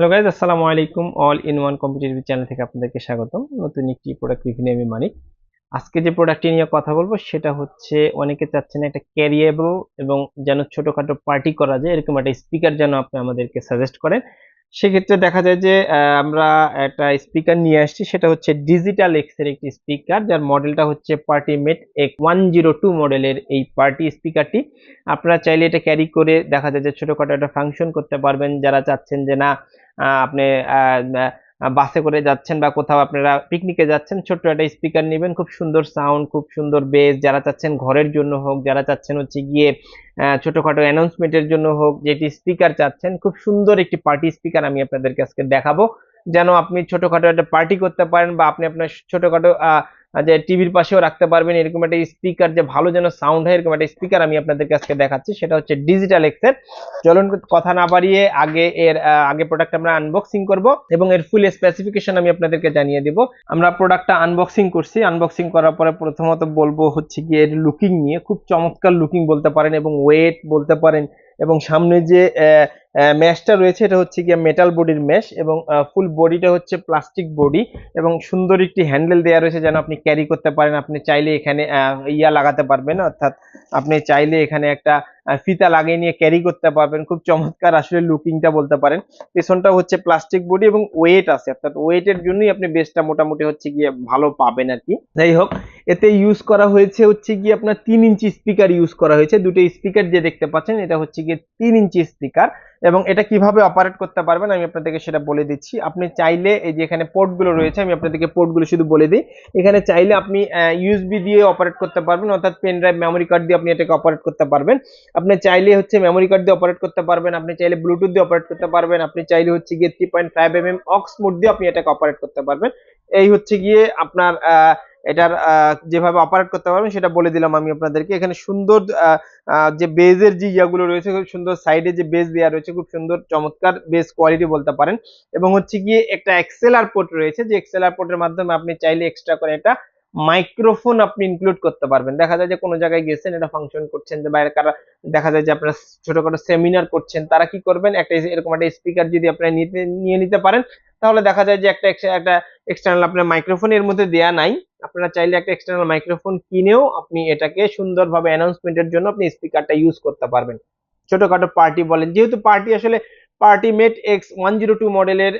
Hello guys আসসালামু আলাইকুম all in one competitive channel থেকে আপনাদেরকে স্বাগতম। নতুন একটি প্রোডাক্ট রিভিউ নিয়ে আমি মানিক। আজকে যে প্রোডাক্টটি নিয়ে কথা বলব, সেটা হচ্ছে অনেকে চাচ্ছেন একটা ক্যারিয়েবল এবং যেন ছোটোখাটো পার্টি করা যায়, এরকম একটা স্পিকার যেন আপনি আমাদেরকে সাজেস্ট করেন। সেক্ষেত্রে দেখা যায় যে আমরা একটা স্পিকার নিয়ে আসছি, সেটা হচ্ছে ডিজিটাল এক্সের একটি স্পিকার যার মডেলটা হচ্ছে পার্টিমেট এক ওয়ান জিরো টু মডেলের এই পার্টি স্পিকারটি আপনারা চাইলে এটা ক্যারি করে দেখা যায় যে ছোটোখাটো একটা ফাংশন করতে পারবেন। যারা চাচ্ছেন যে না আপনি বাসে করে যাচ্ছেন বা কোথাও আপনারা পিকনিকে যাচ্ছেন, ছোট্ট একটা স্পিকার নেবেন। খুব সুন্দর সাউন্ড খুব সুন্দর বেস যারা চাচ্ছেন ঘরের জন্য হোক, যারা চাচ্ছেন হচ্ছে গিয়ে ছোটোখাটো অ্যানাউন্সমেন্টের জন্য হোক, যেটি স্পিকার চাচ্ছেন, খুব সুন্দর একটি পার্টি স্পিকার আমি আপনাদেরকে আজকে দেখাবো। যেন আপনি ছোটোখাটো একটা পার্টি করতে পারেন বা আপনি আপনার ছোটোখাটো যে টিভির পাশেও রাখতে পারবেন এরকম একটা স্পিকার যে ভালো যেন সাউন্ড হয়, এরকম একটা স্পিকার আমি আপনাদেরকে আজকে দেখাচ্ছি। সেটা হচ্ছে ডিজিটাল এক্সের চলুন কথা না বাড়িয়ে আগে এর আগে প্রোডাক্ট আমরা আনবক্সিং করব এবং এর ফুল স্পেসিফিকেশন আমি আপনাদেরকে জানিয়ে দেব। আমরা প্রোডাক্টটা আনবক্সিং করছি। আনবক্সিং করার পরে প্রথমত বলব হচ্ছে কি এর লুকিং নিয়ে। খুব চমৎকার লুকিং বলতে পারেন এবং ওয়েট বলতে পারেন এবং সামনে যে ম্যাশটা রয়েছে, এটা হচ্ছে গিয়ে মেটাল বডির ম্যাশ এবং ফুল বডিটা হচ্ছে প্লাস্টিক বডি এবং সুন্দর একটি হ্যান্ডেল দেওয়া রয়েছে যেন আপনি ক্যারি করতে পারেন। আপনি চাইলে এখানে ইয়া লাগাতে পারবেন, অর্থাৎ আপনি চাইলে এখানে একটা ফিতা লাগিয়ে নিয়ে ক্যারি করতে পারবেন। খুব চমৎকার আসলে লুকিংটা বলতে পারেন। পেছনটা হচ্ছে প্লাস্টিক বডি এবং ওয়েট আছে, অর্থাৎ ওয়েটের জন্যই আপনি বেসটা মোটামুটি হচ্ছে গিয়ে ভালো পাবেন আর কি। যাই হোক, এতে ইউজ করা হয়েছে হচ্ছে গিয়ে আপনার তিন ইঞ্চি স্পিকার ইউজ করা হয়েছে। দুটো স্পিকার যে দেখতে পাচ্ছেন, এটা হচ্ছে গিয়ে তিন ইঞ্চি স্পিকার এবং এটা কীভাবে অপারেট করতে পারবেন আমি আপনাদেরকে সেটা বলে দিচ্ছি। আপনি চাইলে এই যে এখানে পোর্টগুলো রয়েছে, আমি আপনাদেরকে পোর্টগুলো শুধু বলে দিই। এখানে চাইলে আপনি ইউএসবি দিয়ে অপারেট করতে পারবেন, অর্থাৎ পেন ড্রাইভ মেমোরি কার্ড দিয়ে আপনি এটাকে অপারেট করতে পারবেন। আপনি চাইলে হচ্ছে মেমোরি কার্ড দিয়ে অপারেট করতে পারবেন, আপনি চাইলে ব্লুটুথ দিয়ে অপারেট করতে পারবেন, আপনি চাইলে হচ্ছে গিয়ে three point five M M aux mode দিয়ে আপনি এটাকে অপারেট করতে পারবেন। এই হচ্ছে গিয়ে আপনার এটার যেভাবে অপারেট করতে পারবেন সেটা বলে দিলাম আমি আপনাদেরকে। এখানে সুন্দর যে বেজের যে ইয়াগুলো রয়েছে, খুব সুন্দর সাইডে যে বেজ দেওয়া রয়েছে, খুব সুন্দর চমৎকার বেজ কোয়ালিটি বলতে পারেন। এবং হচ্ছে গিয়ে একটা এক্সেলার পোর্ট রয়েছে, যে এক্সেলার পোর্টের মাধ্যমে আপনি চাইলে এক্সট্রা করে এটা মাইক্রোফোন আপনি ইনক্লুড করতে পারবেন। দেখা যায় যে কোনো জায়গায় গেছেন এটা ফাংশন করছেন, যে বাইরে কারা, দেখা যায় যে আপনারা ছোটখাটো সেমিনার করছেন, তারা কি করবেন? একটা এরকম একটা স্পিকার যদি আপনারা নিতে, নিয়ে নিতে পারেন তাহলে দেখা যায় যে একটা একটা এক্সটার্নাল আপনার মাইক্রোফোন এর মধ্যে দেয়া নাই। আপনারা চাইলে একটা এক্সটার্নাল মাইক্রোফোন কিনেও আপনি এটাকে সুন্দরভাবে অ্যানাউন্সমেন্টের জন্য আপনি স্পিকারটা ইউজ করতে পারবেন। ছোটখাটো পার্টি বলেন, যেহেতু পার্টি আসলে party mate X one zero two মডেলের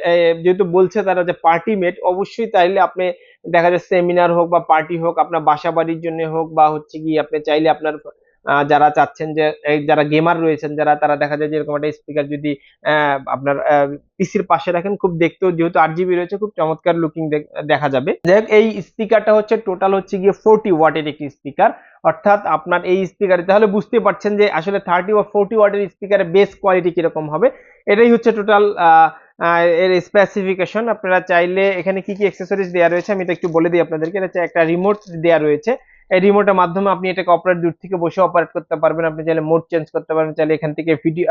যেহেতু বলছে তারা যে পার্টি মেট অবশ্যই চাইলে আপনি দেখা যায় সেমিনার হোক বা পার্টি হোক, আপনার বাসা বাড়ির জন্য হোক বা হচ্ছে কি আপনি চাইলে আপনার যারা চাচ্ছেন যে যারা গেমার রয়েছেন, যারা, তারা দেখা যায় যে এরকম একটা স্পিকার যদি আপনার পিসির পাশে রাখেন, খুব দেখতেও যেহেতু আট জিবি রয়েছে, খুব চমৎকার লুকিং দেখা যাবে। যাই এই স্পিকারটা হচ্ছে টোটাল হচ্ছে গিয়ে ফোরটি ওয়াটের একটি স্পিকার অর্থাৎ আপনার এই স্পিকারে তাহলে বুঝতে পারছেন যে আসলে থার্টি বা ফোরটি ওয়াটের স্পিকারের বেস কোয়ালিটি কীরকম হবে। এটাই হচ্ছে টোটাল এর স্পেসিফিকেশন আপনারা চাইলে এখানে কি কি অ্যাক্সেসরিজ দেওয়া রয়েছে, আমি এটা একটু বলে দিই আপনাদেরকে। এটা একটা রিমোট দেওয়া রয়েছে। এই রিমোটের মাধ্যমে আপনি এটাকে অপারেট দূর থেকে বসে অপারেট করতে পারবেন। আপনি চাইলে মোড চেঞ্জ করতে পারবেন, চাইলে এখান থেকে ভিডিও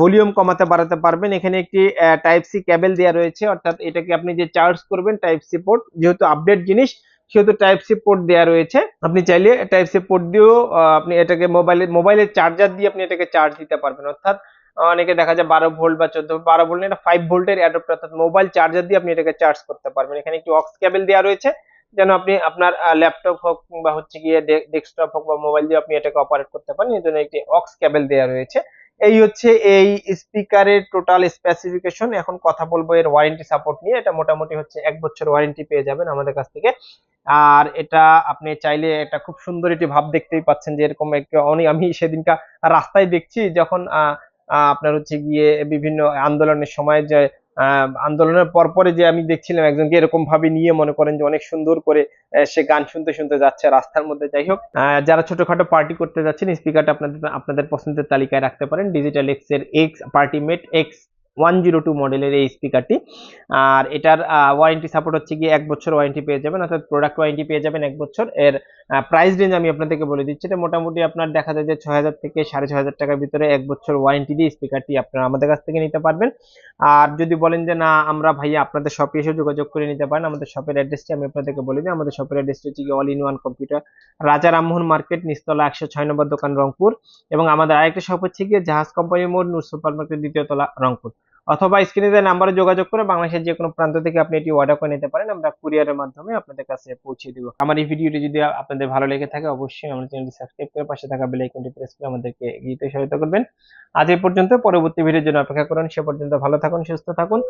ভলিউম কমাতে বাড়াতে পারবেন। এখানে একটি টাইপ সি ক্যাবেল দেওয়া রয়েছে, অর্থাৎ এটাকে আপনি যে চার্জ করবেন টাইপ সি পোর্ট যেহেতু আপডেট জিনিস, সেহেতু টাইপ সি পোর্ট দেওয়া রয়েছে। আপনি চাইলে টাইপ সি পোর্ট দিয়েও আপনি এটাকে মোবাইলে মোবাইলের চার্জার দিয়ে আপনি এটাকে চার্জ দিতে পারবেন। অর্থাৎ অনেকে দেখা যায় বারো ভোল্ট বা চোদ্দ বারো ভোল্ট এটা ফাইভ ভোল্টের অ্যাডাপ্টার অর্থাৎ মোবাইল চার্জার দিয়ে আপনি এটাকে চার্জ করতে পারবেন। এখানে একটি অক্স ক্যাবেল দেওয়া রয়েছে। যেন আপনি আপনার ল্যাপটপ হোক বা হচ্ছে গিয়ে ডেস্কটপ হোক বা মোবাইল দিয়ে আপনি এটাকে অপারেট করতে পারেন। এর জন্য একটি অক্স কেবল দেওয়া রয়েছে। এই হচ্ছে এই স্পিকারের টোটাল স্পেসিফিকেশন এখন কথা বলব এর ওয়ারেন্টি সাপোর্ট নিয়ে। এটা মোটামুটি হচ্ছে এক বছর ওয়ারেন্টি পেয়ে যাবেন আমাদের কাছ থেকে। আর এটা আপনি চাইলে এটা খুব সুন্দর একটি ভাব দেখতেই পাচ্ছেন যে এরকম একটা অনেক আমি সেদিনকা রাস্তায় দেখছি যখন আপনার হচ্ছে গিয়ে বিভিন্ন আন্দোলনের সময় যে আন্দোলনের পরপরে যে আমি দেখছিলাম একজনকে এরকম ভাবে নিয়ে মনে করেন যে অনেক সুন্দর করে সে গান শুনতে শুনতে যাচ্ছে রাস্তার মধ্যে। যাই হোক যারা ছোটখাটো পার্টি করতে যাচ্ছেন স্পিকারটা আপনাদের আপনাদের পছন্দের তালিকায় রাখতে পারেন। ডিজিটাল এক্সের X party mate X one zero two মডেলের এই স্পিকারটি আর এটার ওয়ারেন্টি সাপোর্ট হচ্ছে গিয়ে এক বছর ওয়ারেন্টি পেয়ে যাবেন, অর্থাৎ প্রোডাক্ট ওয়ারেন্টি পেয়ে যাবেন এক বছর। এর প্রাইস রেঞ্জ আমি আপনাদেরকে বলে দিচ্ছি, এটা মোটামুটি আপনার দেখা যায় যে ছয় হাজার থেকে সাড়ে ছয় হাজার টাকার ভিতরে এক বছর ওয়ারেন্টি দিয়ে স্পিকারটি আপনারা আমাদের কাছ থেকে নিতে পারবেন। আর যদি বলেন যে না, আমরা ভাইয়া আপনাদের শপে এসে যোগাযোগ করে নিতে পারেন, আমাদের শপের অ্যাড্রেসটি আমি আপনাদেরকে বলে দিই। আমাদের শপের অ্যাড্রেসটি হচ্ছে অল ইন ওয়ান কম্পিউটার রাজা রামমোহন মার্কেট নিস্তলা একশো ছয় নম্বর দোকান রংপুর। এবং আমাদের আরেকটা শপ হচ্ছে গিয়ে জাহাজ কোম্পানি মোড়, নূর সুপার মার্কেট দ্বিতীয় তলা রংপুর। অথবা স্ক্রিনে দেওয়া নাম্বারে যোগাযোগ করে বাংলাদেশের যে কোনো প্রান্ত থেকে আপনি এটি অর্ডার করে নিতে পারেন, আমরা কুরিয়ারের মাধ্যমে আপনাদের কাছে পৌঁছে দিব। আমার এই ভিডিওটি যদি আপনাদের ভালো লেগে থাকে, অবশ্যই আমাদের চ্যানেলটি সাবস্ক্রাইব করে পাশে থাকা বেল আইকনটি প্রেস করে আমাদেরকে এগিয়ে যেতে সহায়তা করবেন। আজ এই পর্যন্ত, পরবর্তী ভিডিওর জন্য অপেক্ষা করুন। সে পর্যন্ত ভালো থাকুন, সুস্থ থাকুন।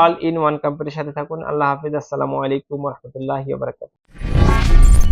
অল ইন ওয়ান কোম্পানির সাথে থাকুন। আল্লাহ হাফিজ। আসসালামু আলাইকুম রহমতুল্লাহি বারাকাতুহু।